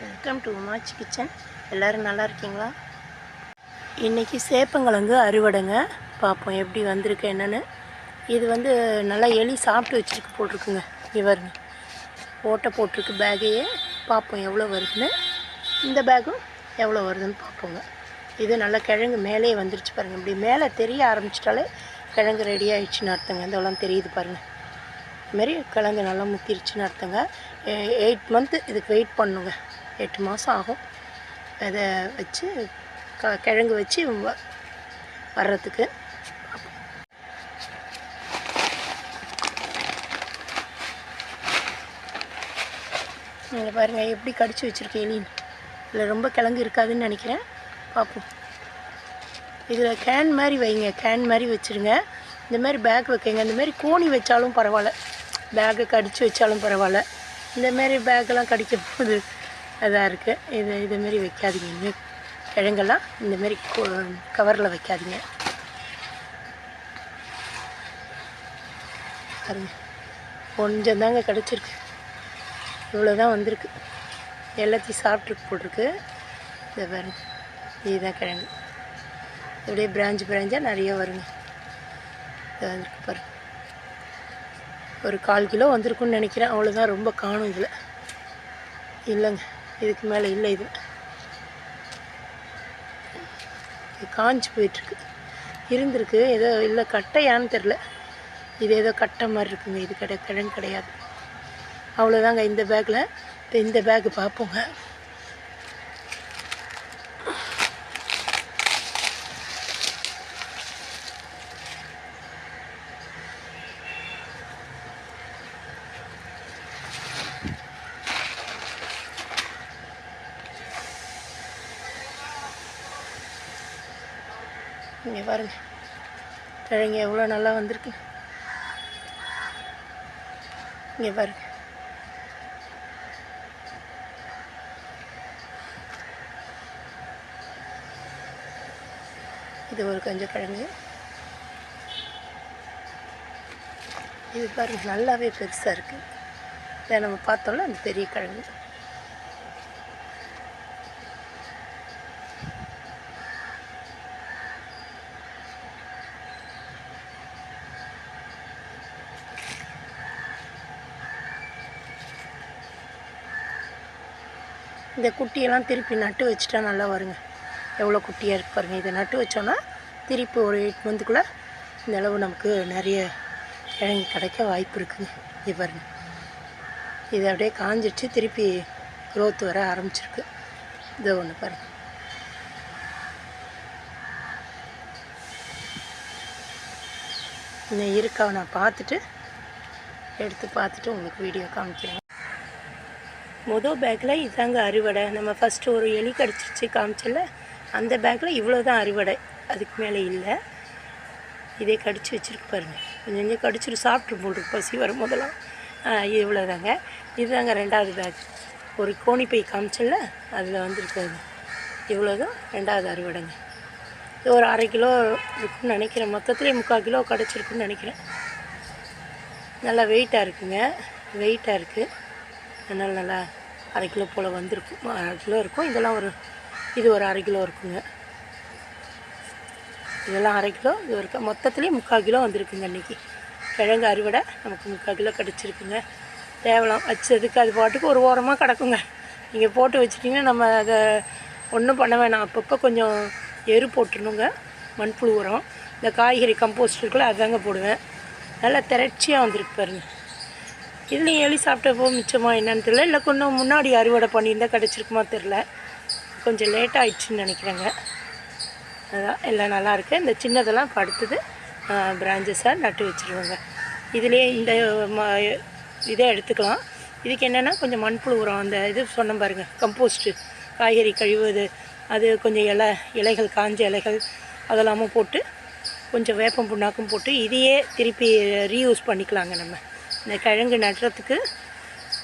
Welcome to உமாச்சி kitchen எல்லோரும் நல்லா இருக்கீங்களா? இன்றைக்கி சேப்பங்கிழங்கு அறுவடைங்க. பார்ப்போம் எப்படி வந்திருக்கு என்னென்னு. இது வந்து நல்லா எலி சாப்பிட்டு வச்சுருக்கு போட்டிருக்குங்க. இவருங்க ஓட்டை போட்டிருக்கு பேக்கையே பார்ப்போம் எவ்வளோ வருதுன்னு. இந்த பேக்கும் எவ்வளோ வருதுன்னு பார்ப்போங்க. இது நல்லா கிழங்கு மேலேயே வந்துருச்சு பாருங்கள் இப்படி மேலே தெரிய ஆரம்பிச்சிட்டாலே கிழங்கு ரெடி ஆகிடுச்சுன்னு அர்த்தங்க. இதெல்லாம் தெரியுது பாருங்கள் இதுமாரி கிழங்கு நல்லா முத்திருச்சுன்னு அர்த்தங்க. எயிட் மந்த்து இதுக்கு வெயிட் பண்ணுங்க. எட்டு மாதம் ஆகும். அதை வச்சு க கிழங்கு வச்சு வ- வர்றதுக்கு. நீங்கள் பாருங்கள் எப்படி கடிச்சு வச்சுருக்கேன் எலின்னு இதில் ரொம்ப கிழங்கு இருக்காதுன்னு நினைக்கிறேன். பார்ப்போம் இதில் கேன் மாதிரி வைங்க. கேன் மாதிரி வச்சுருங்க. இந்த மாதிரி பேக் வைக்கங்க. இந்த மாதிரி கோணி வச்சாலும் பரவாயில்ல. பேக்கை கடிச்சு வச்சாலும் பரவாயில்ல. இந்த மாதிரி பேக்கெல்லாம் கடிக்க போகுது அதாக இருக்குது இது இதுமாரி வைக்காதீங்க. இனிமே கிழங்கெல்லாம் இந்தமாரி கவரில் வைக்காதீங்க. பாருங்க. கொஞ்சம் தாங்க கிடச்சிருக்கு. இவ்வளோ தான் வந்திருக்கு. எல்லாத்தையும் சாப்பிட்ருக்கு போட்டிருக்கு. இதை பாருங்க. இதுதான் கிழங்கு. இப்படியே பிரான்ச் பிரான்ச்சாக நிறைய வருங்க. இது வந்துருக்கு பாருங்க. ஒரு கால் கிலோ வந்திருக்குன்னு நினைக்கிறேன். அவ்வளோதான் ரொம்ப காணும் இதில். இல்லைங்க. இதுக்கு மேலே இல்லை இது. காஞ்சி போயிட்டுருக்கு. இருந்திருக்கு. ஏதோ இல்லை கட்டையான்னு தெரில. இது ஏதோ கட்டை மாதிரி இருக்குங்க. இது கிடை கிழங்கு கிடையாது. அவ்வளோதாங்க இந்த பேக்கில் இந்த பேக்கு பார்ப்போங்க. இங்கே பாருங்க. கிழங்கு எவ்வளோ நல்லா வந்திருக்கு. இங்கே பாருங்க. இது ஒரு கொஞ்சம் கிழங்கு இது பாருங்க நல்லாவே பெருசாக இருக்குது இதை நம்ம பார்த்தோம்ல அந்த பெரிய கிழங்கு இந்த குட்டியெல்லாம் திருப்பி நட்டு வச்சுட்டா நல்லா வருங்க. எவ்வளோ குட்டியாக இருக்கு பாருங்கள் இதை நட்டு வச்சோன்னா திருப்பி ஒரு எயிட் மந்த்துக்குள்ளே இந்த அளவு நமக்கு நிறைய கிழங்கு கிடைக்க வாய்ப்பு இருக்குங்க. இது பாருங்கள் இது அப்படியே காஞ்சிடுச்சு. திருப்பி க்ரோத் வர ஆரம்பிச்சிருக்கு. இது ஒன்று பாருங்கள் இன்னும் இருக்கா நான் பார்த்துட்டு எடுத்து பார்த்துட்டு உங்களுக்கு வீடியோ காமிக்கிறேன். மொதல் பேக்கில் இதாங்க அறுவடை. நம்ம ஃபஸ்ட்டு ஒரு எலி கடிச்சிருச்சு காமிச்சல அந்த பேக்கில் இவ்வளோ தான் அறுவடை. அதுக்கு மேலே இல்லை. இதே கடிச்சு வச்சுருக்கு பாருங்க. கொஞ்சம் கொஞ்சம் கடிச்சிட்டு சாப்பிட்டு போட்டுருக்கு பசி வரும் முதலாம் இவ்வளோ தாங்க இதுதாங்க ரெண்டாவது பேக் ஒரு கோணிப்பை காமிச்சல அதில் வந்துருக்காது இவ்வளோ தான் ரெண்டாவது அறுவடைங்க. இது ஒரு அரை கிலோ இருக்குன்னு நினைக்கிறேன். மொத்தத்துலேயே முக்கால் கிலோ கிடச்சிருக்குன்னு நினைக்கிறேன். நல்லா வெயிட்டாக இருக்குங்க. வெயிட்டாக இருக்குது அதனால் நல்லா அரை கிலோ போல் வந்திருக்கும் அரை கிலோ இருக்கும். இதெல்லாம் ஒரு இது ஒரு அரை கிலோ இருக்குங்க. இதெல்லாம் அரை கிலோ இது ஒரு மொத்தத்துலேயும் முக்கால் கிலோ வந்திருக்குங்க இன்றைக்கி கிழங்கு அறுவடை நமக்கு முக்கால் கிலோ கிடச்சிருக்குங்க. தேவலாம் வச்சதுக்கு அது பாட்டுக்கு ஒரு ஓரமாக கிடக்குங்க. நீங்கள் போட்டு வச்சிட்டிங்கன்னா நம்ம அதை ஒன்றும் பண்ண வேணாம். அப்பப்போ கொஞ்சம் எரு போட்டுருணுங்க. மண்புழு உரம். இந்த காய்கறி கம்போஸ்ட் இருக்குல்ல அதாங்க போடுவேன். நல்லா திரட்சியாக வந்திருக்கு பாருங்க. இதுலேயும் எலி சாப்பிட்டப்போ மிச்சமா என்னன்னு தெரியல. இல்லை கொஞ்சம் முன்னாடி அறுவடை பண்ணியிருந்தா கிடச்சிருக்குமா தெரில கொஞ்சம் லேட் ஆயிடுச்சுன்னு நினைக்கிறேங்க. அதான் எல்லாம் நல்லாயிருக்கு இந்த சின்னதெல்லாம் இப்போ அடுத்தது பிரான்ச்சஸாக நட்டு வச்சுருவோங்க. இதுலேயே இந்த ம இதை எடுத்துக்கலாம். இதுக்கு என்னென்னா கொஞ்சம் மண்புழு உரம் அந்த இது சொன்ன பாருங்க கம்போஸ்ட்டு காய்கறி கழிவுது அது கொஞ்சம் இலை இலைகள் காஞ்ச இலைகள் அதெல்லாமும் போட்டு கொஞ்சம் வேப்பம் புண்ணாக்கும் போட்டு இதையே திருப்பி ரீயூஸ் பண்ணிக்கலாங்க நம்ம. இந்த கிழங்கு நடுறதுக்கு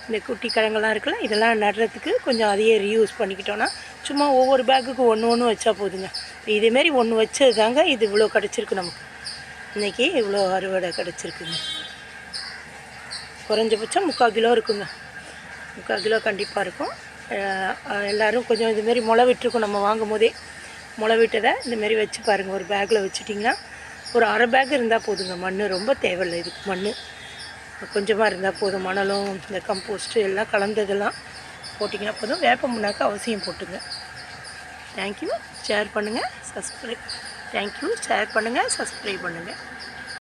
இந்த குட்டி கிழங்கெல்லாம் இருக்குல்ல இதெல்லாம் நடுறதுக்கு கொஞ்சம் அதையே ரீயூஸ் பண்ணிக்கிட்டோன்னா சும்மா ஒவ்வொரு பேக்குக்கு ஒன்று ஒன்று வச்சா போதுங்க. இதேமாரி ஒன்று வச்சது தாங்க இது இவ்வளோ கிடச்சிருக்கு நமக்கு. இன்றைக்கி இவ்வளோ அறுவடை கிடச்சிருக்குங்க. குறைஞ்சபட்சம் முக்கால் கிலோ இருக்குங்க. முக்கால் கிலோ கண்டிப்பாக இருக்கும். எல்லோரும் கொஞ்சம் இதுமாரி முளை விட்டுருக்கோம் நம்ம வாங்கும் போதே முளை விட்டதை இந்தமாரி வச்சு பாருங்கள் ஒரு பேக்கில் வச்சுட்டிங்கன்னா ஒரு அரை பேக் இருந்தால் போதுங்க. மண் ரொம்ப தேவையில்லை இதுக்கு மண் கொஞ்சமாக இருந்தால் போதும். மணலும் இந்த கம்போஸ்ட்டு எல்லாம் கலந்ததெல்லாம் போட்டிங்கன்னா போதும். வேப்ப முன்னாக்க அவசியம் போட்டுங்க. தேங்க்யூ ஷேர் பண்ணுங்கள் சப்ஸ்கிரைப் தேங்க்யூ ஷேர் பண்ணுங்கள் சப்ஸ்கிரைப் பண்ணுங்கள்